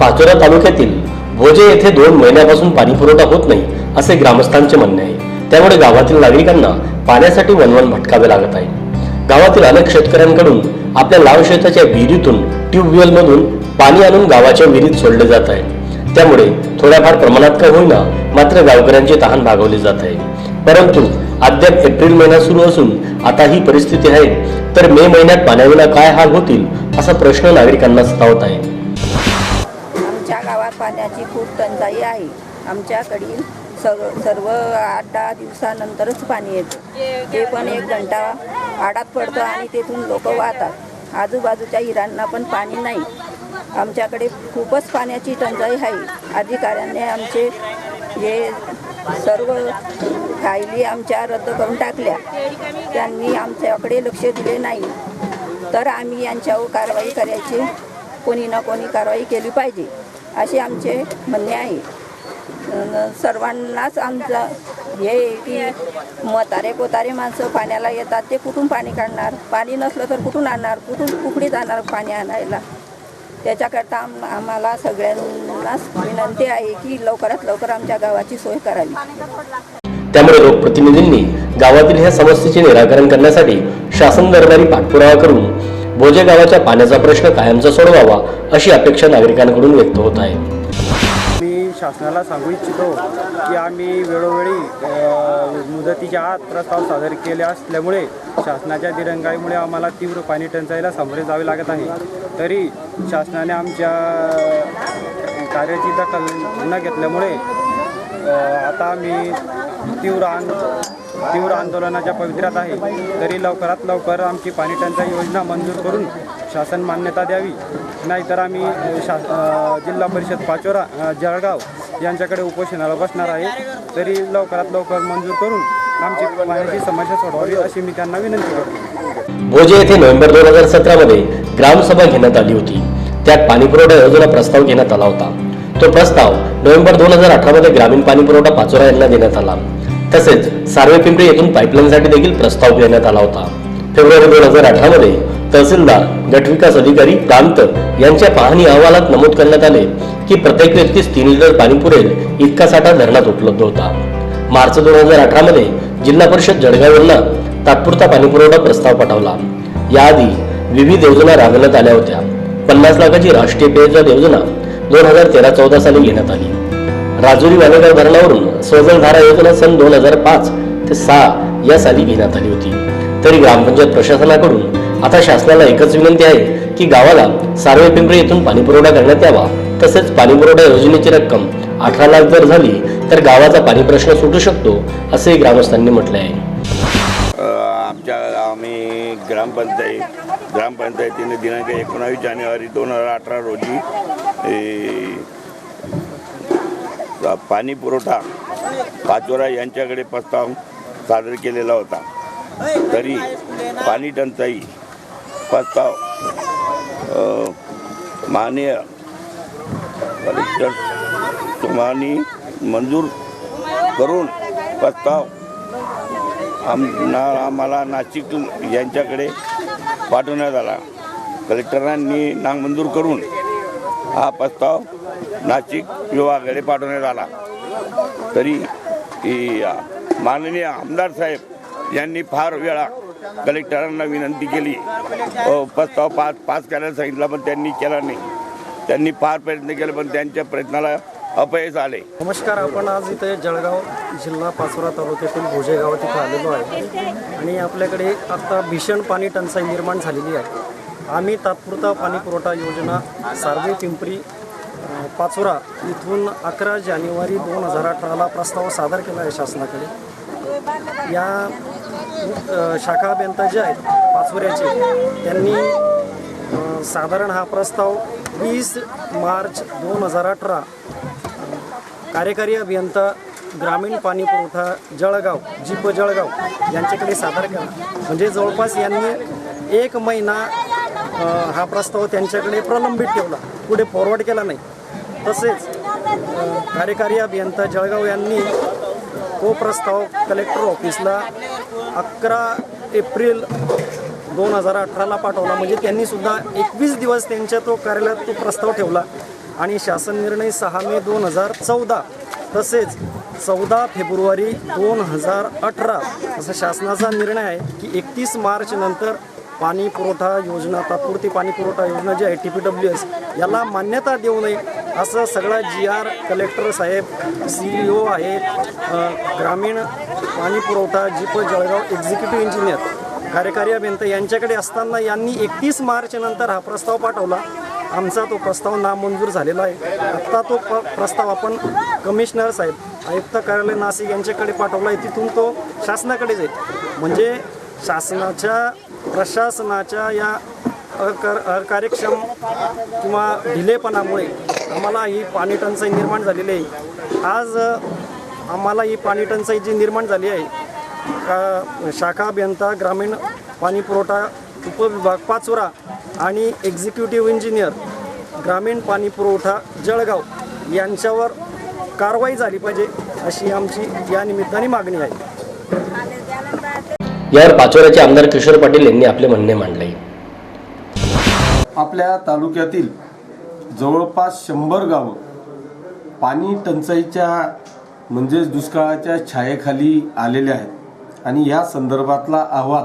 पाचोरा तालुक्यातील भोजे येथे दोन महिन्यापासून पाणी पुरवठा होत नाही असे ग्रामस्थांचे म्हणणे आहे. त्यामुळे गावातील नागरिकांना पाण्यासाठी वनवन भटकावे लागत आहे. गावातील अनेक शेतकऱ्यांकडून आपल्या लाव शेताच्या विहिरीतून ट्यूबवेल मधून पाणी आणून गावाच्या विहिरीत सोडले जात आहे. त्यामुळे थोड्याफार प्रमाणात का होईना मात्र गावकऱ्यांची तहान भागवली जात आहे. परंतु अद्याप एप्रिल महिना सुरू असून आता ही परिस्थिती आहे तर मे महिन्यात पाण्याविना काय हाल होतील असा प्रश्न नागरिकांना सतावत आहे. आमच्याकडील सर्व सर्व आठ दहा दिवसानंतरच पाणी येतं. ते पण एक घंटा आडात पडतं आणि तेथून लोक वाहतात. आजूबाजूच्या हिरांना पण पाणी नाही. आमच्याकडे खूपच पाण्याची टंचाई आहे. अधिकाऱ्यांनी आमचे हे सर्व फायली आमच्या रद्द करून टाकल्या. त्यांनी आमच्याकडे लक्ष दिले नाही. तर आम्ही यांच्यावर कारवाई करायची कोणी ना कोणी कारवाई केली पाहिजे. असे आमचे म्हणणे आहे. सर्वांनाच आमचं हे आहे की म्हातारे कोतारे माणसं पाण्याला येतात ते कुठून पाणी काढणार? पाणी नसलं तर कुठून आणणार? कुठून कुकडी आणणार पाणी आणायला? त्याच्याकरता आम आम्हाला सगळ्यांनाच विनंती आहे की लवकरात लवकर आमच्या गावाची सोय करावी. त्यामुळे लोकप्रतिनिधींनी गावातील ह्या समस्येचे निराकरण करण्यासाठी शासन दरबारी पाठपुरावा करून भोजे गावाच्या पाण्याचा प्रश्न कायमचा सोडवावा अशी अपेक्षा नागरिकांकडून व्यक्त होत आहे. शासनाला सांगू इच्छितो की आम्ही वेळोवेळी मुदतीच्या आत प्रस्ताव सादर केले असल्यामुळे शासनाच्या दिरंगाईमुळे आम्हाला तीव्र पाणी टंचाईला सामोरे जावे लागत आहे. तरी शासनाने आमच्या कार्याची दखल न घेतल्यामुळे आता आम्ही तीव्र आन तीव्र आंदोलनाच्या पवित्र्यात आहे. तरी लवकरात लवकर आमची पाणी टंचाई योजना मंजूर करून शासन मान्यता द्यावी. नाहीतर आम्ही अ, जिल्हा परिषद पाचोरा जळगाव यांच्याकडे उपोषणाला बसणार आहे. तरी लवकरात लवकर मंजूर करून आमची पाण्याची समस्या सोडवावी अशी मी त्यांना विनंती करतो. भोजे येथे नोव्हेंबर दोन हजार सतरा मध्ये ग्रामसभा घेण्यात आली होती. त्यात पाणीपुरवठा योजना प्रस्ताव घेण्यात आला होता. तो प्रस्ताव नोव्हेंबर दोन हजार अठरा मध्ये ग्रामीण पाणीपुरवठा पाचोरा यांना देण्यात आला. तसेच सार्वे पिंपरी येथून पाईपलाईनसाठी देखील प्रस्ताव घेण्यात आला होता. फेब्रुवारी दोन हजार अठरा मध्ये तहसीलदार गटविकास अधिकारी प्रांत यांच्या पाहणी अहवालात नमूद करण्यात आले की प्रत्येक व्यक्तीस तीन लिटर पाणी पुरेल इतका साठा धरणात उपलब्ध होता. मार्च दोन हजार अठरा मध्ये जिल्हा परिषद जळगाव यांना तात्पुरता पाणीपुरवठा प्रस्ताव पाठवला. याआधी विविध योजना राबवण्यात आल्या होत्या. पन्नास लाखाची राष्ट्रीय पेयजल योजना दोन हजार तेरा चौदा साली घेण्यात आली. राजुरी वाणेगाव धरणावरून स्वजलधारा योजना सन दोन हजार पाच ते सहा या साली घेण्यात आली होती. तरी ग्रामपंचायत प्रशासनाकडून आता शासनाला एकच विनंती आहे की गावाला सार्वे पिंपरी येथून पाणीपुरवठा करण्यात यावा. तसेच पाणीपुरवठा योजनेची रक्कम अठरा लाख जर झाली तर गावाचा पाणी प्रश्न सुटू शकतो असे ग्रामस्थांनी म्हटले आहे आमच्या आम्ही ग्रामपंचायत ग्रामपंचायतीने दिनांक एकोणावीस जानेवारी दोन हजार अठरा रोजी पाणी पुरवठा पाचोरा यांच्याकडे प्रस्ताव सादर केलेला होता. तरी पाणी टंचाई प्रस्ताव माननीय कलेक्टर तुम्हानी मंजूर करून प्रस्ताव आम ना आम्हाला नाशिक यांच्याकडे पाठवण्यात आला. कलेक्टरांनी नामंजूर करून हा प्रस्ताव नाशिक विभागाकडे पाठवण्यात आला. तरी माननीय आमदार साहेब यांनी फार वेळा कलेक्टरांना विनंती केली. हो, प्रस्ताव पास पास करायला सांगितला पण त्यांनी केला नाही. त्यांनी फार प्रयत्न केले पण त्यांच्या प्रयत्नाला अपयश आले. नमस्कार आपण आज इथे जळगाव जिल्हा पाचोरा तालुक्यातील भोजे गावात इथे आलेलो आहे. आणि आपल्याकडे आता भीषण पाणी टंचाई निर्माण झालेली आहे. आम्ही तात्पुरता पाणी पुरवठा योजना सार्वे पिंपरी अ, पाचोरा इथून अकरा जानेवारी दोन हजार अठराला प्रस्ताव सादर केला आहे शासनाकडे. या शाखा अभियंता जे आहेत पाचोऱ्याचे त्यांनी साधारण हा प्रस्ताव वीस मार्च दोन हजार अठरा कार्यकारी अभियंता ग्रामीण पाणी पुरवठा जळगाव जीप जळगाव यांच्याकडे सादर केला. म्हणजे जवळपास यांनी एक महिना हा प्रस्ताव त्यांच्याकडे प्रलंबित ठेवला. पुढे फॉरवर्ड केला नाही. तसेच कार्यकारी अभियंता जळगाव यांनी तो प्रस्ताव कलेक्टर ऑफिसला अकरा एप्रिल दोन हजार अठराला पाठवला. म्हणजे त्यांनीसुद्धा एकवीस दिवस त्यांच्या तो कार्यालयात तो प्रस्ताव ठेवला. आणि शासन निर्णय सहा मे दोन हजार चौदा तसेच चौदा फेब्रुवारी दोन हजार अठरा असा शासनाचा निर्णय आहे की एकतीस मार्च नंतर पाणी पुरवठा योजना तात्पुरती पाणी पुरवठा योजना जी आहे टी पी डब्ल्यू एस याला मान्यता देऊ नये. असं सगळा जी आर कलेक्टर साहेब सी ई ओ आहेत ग्रामीण पाणी पुरवठा जीप जळगाव एक्झिक्युटिव्ह इंजिनियर कार्यकारी अभियंता यांच्याकडे असताना यांनी एकतीस मार्चनंतर हा प्रस्ताव पाठवला. आमचा तो प्रस्ताव नामंजूर झालेला आहे. आत्ता तो प प्रस्ताव आपण कमिशनर साहेब आयुक्त कार्यालय नाशिक यांच्याकडे पाठवला आहे. तिथून तो शासनाकडे जाईल. म्हणजे शासनाच्या प्रशासनाच्या या अकार अकार्यक्षम किंवा ढिलेपणामुळे आम्हाला ही पाणी टंचाई निर्माण झालेली आहे. आज आम्हाला ही पाणी टंचाई जी निर्माण झाली आहे का शाखा अभियंता ग्रामीण पाणी पुरवठा उपविभाग पाचोरा आणि एक्झिक्युटिव्ह इंजिनियर ग्रामीण पाणी पुरवठा जळगाव यांच्यावर कारवाई झाली पाहिजे अशी आमची या निमित्ताने मागणी आहे. यावर पाचोऱ्याचे आमदार किशोर पाटील यांनी आपले म्हणणे मांडले. आपल्या तालुक्यातील जवळपास शंभर गावं पाणी टंचाईच्या म्हणजेच दुष्काळाच्या छायेखाली आलेले आहेत. आणि या संदर्भातला अहवाल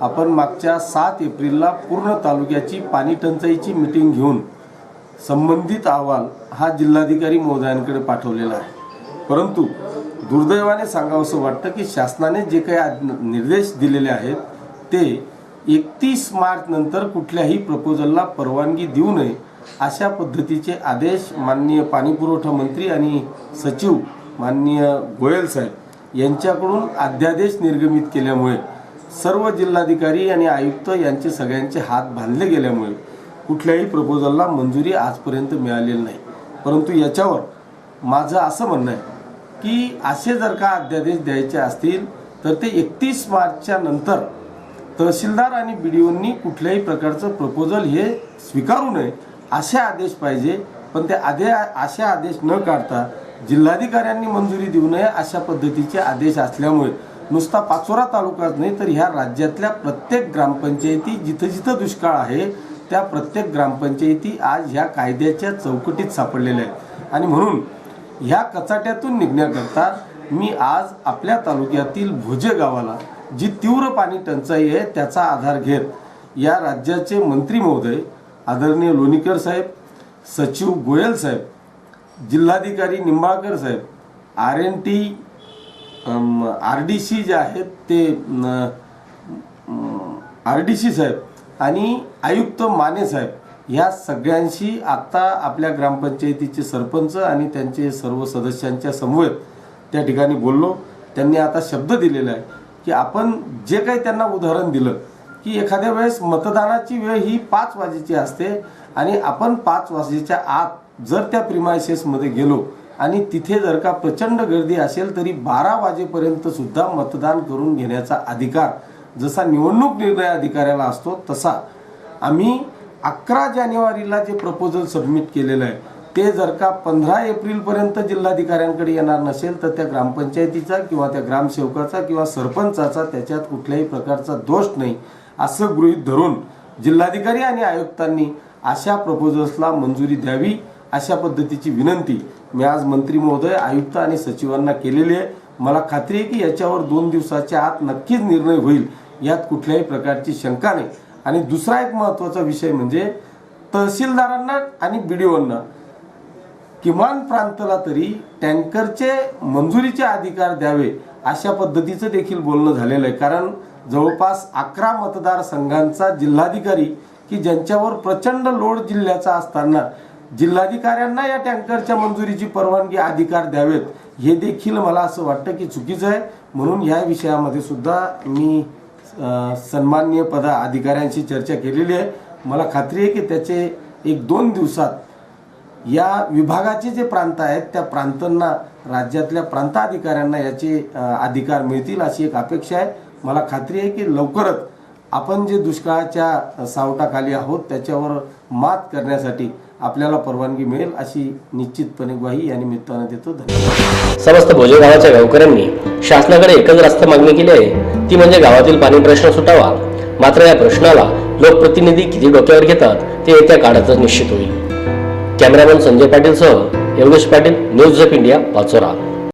आपण मागच्या सात एप्रिलला पूर्ण तालुक्याची पाणी टंचाईची मिटिंग घेऊन संबंधित अहवाल हा जिल्हाधिकारी महोदयांकडे पाठवलेला आहे. परंतु दुर्दैवाने सांगावंसं वाटतं की शासनाने जे काही निर्देश दिलेले आहेत ते एकतीस मार्च नंतर कुठल्याही प्रपोजलला परवानगी देऊ नये अशा पद्धतीचे आदेश माननीय पाणीपुरवठा मंत्री आणि सचिव माननीय गोयल साहेब यांच्याकडून अध्यादेश निर्गमित केल्यामुळे सर्व जिल्हाधिकारी आणि आयुक्त यांचे सगळ्यांचे हात बांधले गेल्यामुळे कुठल्याही प्रपोजलला मंजुरी आजपर्यंत मिळालेली नाही. परंतु याच्यावर माझं असं म्हणणं आहे की असे जर का अध्यादेश द्यायचे असतील तर ते एकतीस मार्चच्या नंतर तहसीलदार आणि बी डी ओंनी कुठल्याही प्रकारचं प्रपोजल हे स्वीकारू नये असे आदेश पाहिजे पण ते आधे असे आदेश न काढता जिल्हाधिकाऱ्यांनी मंजुरी देऊ नये अशा पद्धतीचे आदेश असल्यामुळे नुसता पाचोरा तालुकाच नाही तर ह्या राज्यातल्या प्रत्येक ग्रामपंचायती जिथं जिथं दुष्काळ आहे त्या प्रत्येक ग्रामपंचायती आज ह्या कायद्याच्या चौकटीत सापडलेल्या आहेत. आणि म्हणून ह्या कचाट्यातून निघण्याकरता मी आज आपल्या तालुक्यातील भोजे गावाला जी तीव्र पाणी टंचाई आहे त्याचा आधार घेत या राज्याचे मंत्री महोदय आदरणीय लोणीकर साहेब सचिव गोयल साहेब जिल्हाधिकारी निंबाळकर साहेब R N T R D C जे आहेत ते आर डी सी साहेब आणि आयुक्त माने साहेब ह्या सगळ्यांशी आत्ता आपल्या ग्रामपंचायतीचे सरपंच आणि त्यांचे सर्व सदस्यांच्या समवेत त्या ठिकाणी बोललो. त्यांनी आता शब्द दिलेला आहे की आपण जे काही त्यांना उदाहरण दिलं की एखाद्या वेळेस मतदानाची वेळ ही पाच वाजेची असते आणि आपण पाच वाजेच्या आत जर त्या प्रिमायसेसमध्ये गेलो आणि तिथे जर का प्रचंड गर्दी असेल तरी बारा वाजेपर्यंत सुद्धा मतदान करून घेण्याचा अधिकार जसा निवडणूक निर्णय अधिकाऱ्याला असतो तसा आम्ही अकरा जानेवारीला जे प्रपोजल सबमिट केलेलं आहे ते जर का पंधरा एप्रिलपर्यंत जिल्हाधिकाऱ्यांकडे येणार नसेल तर त्या ग्रामपंचायतीचा किंवा त्या ग्रामसेवकाचा किंवा सरपंचाचा त्याच्यात कुठल्याही प्रकारचा दोष नाही. असं गृहीत धरून जिल्हाधिकारी आणि आयुक्तांनी अशा प्रपोजल्सला मंजुरी द्यावी अशा पद्धतीची विनंती मी आज मंत्री महोदय आयुक्त आणि सचिवांना केलेली आहे. मला खात्री आहे की याच्यावर दोन दिवसाच्या आत नक्कीच निर्णय होईल यात कुठल्याही प्रकारची शंका नाही. आणि दुसरा एक महत्त्वाचा विषय म्हणजे तहसीलदारांना आणि बी डी किमान प्रांताला तरी टँकरचे मंजुरीचे अधिकार द्यावे अशा पद्धतीचं देखील बोलणं झालेलं आहे. कारण जवळपास अकरा मतदारसंघांचा जिल्हाधिकारी की ज्यांच्यावर प्रचंड लोड जिल्ह्याचा असताना जिल्हाधिकाऱ्यांना या टँकरच्या मंजुरीची परवानगी अधिकार द्यावेत हे देखील मला असं वाटतं की चुकीचं आहे. म्हणून या विषयामध्ये सुद्धा मी सन्माननीय पदा अधिकाऱ्यांशी चर्चा केलेली आहे. मला खात्री आहे की त्याचे एक दोन दिवसात या विभागाचे जे प्रांत आहेत त्या प्रांतांना राज्यातल्या प्रांताधिकाऱ्यांना याचे अधिकार मिळतील अशी एक अपेक्षा आहे. मला खात्री आहे की लवकरच आपण जे दुष्काळाच्या सावटाखाली आहोत त्याच्यावर मात करण्यासाठी आपल्याला परवानगी मिळेल अशी निश्चितपणे ग्वाही या निमित्तानं देतो. धन्यवाद. समस्त भोजे गावाच्या गावकऱ्यांनी शासनाकडे एकच रास्त मागणी केली आहे. ती म्हणजे गावातील पाणी प्रश्न सुटावा. मात्र या प्रश्नाला लोकप्रतिनिधी किती डोक्यावर घेतात ते येत्या काळातच निश्चित होईल. कॅमेरामॅन संजय पाटील सह Yogesh Patil news of India Pachora.